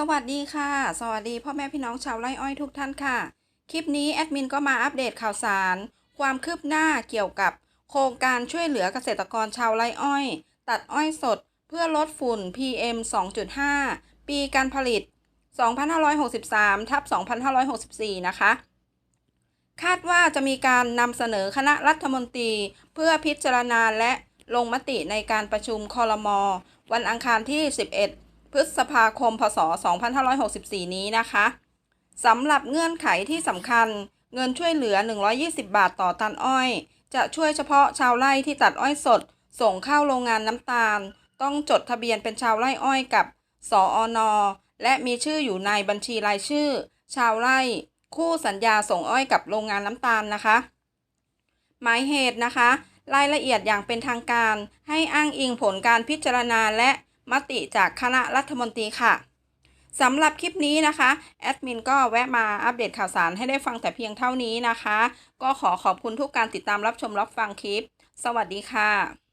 สวัสดีค่ะ สวัสดีพ่อแม่พี่น้องชาวไร่อ้อยทุกท่านค่ะ คลิปนี้แอดมินก็มาอัปเดตข่าวสาร ความคืบหน้าเกี่ยวกับโครงการช่วยเหลือเกษตรกรชาวไร่อ้อย ตัดอ้อยสด เพื่อลดฝุ่น PM 2.5 ปีการผลิต 2563ทับ2564 นะคะ คาดว่าจะมีการนำเสนอคณะรัฐมนตรี เพื่อพิจารณาและลงมติในการประชุมคอรมอวันอังคารที่ 11 พฤษภาคม พศ 2564 นี้นะคะสำหรับเงื่อนไขที่สำคัญ เงินช่วยเหลือ 120 บาทต่อตันอ้อย จะช่วยเฉพาะชาวไร่ที่ตัดอ้อยสด ส่งเข้าโรงงานน้ำตาล ต้องจดทะเบียนเป็นชาวไร่อ้อยกับ สออนและมีชื่ออยู่ในบัญชีรายชื่อ ชาวไร่ คู่สัญญาส่งอ้อยกับโรงงานน้ำตาลนะคะ หมายเหตุนะคะ รายละเอียดอย่างเป็นทางการ ให้อ้างอิงผลการพิจารณาและ มติจากคณะรัฐมนตรีค่ะสำหรับคลิปนี้นะคะ แอดมินก็แวะมาอัปเดตข่าวสารให้ได้ฟังแต่เพียงเท่านี้นะคะ ก็ขอขอบคุณทุกการติดตามรับชมรับฟังคลิป สวัสดีค่ะ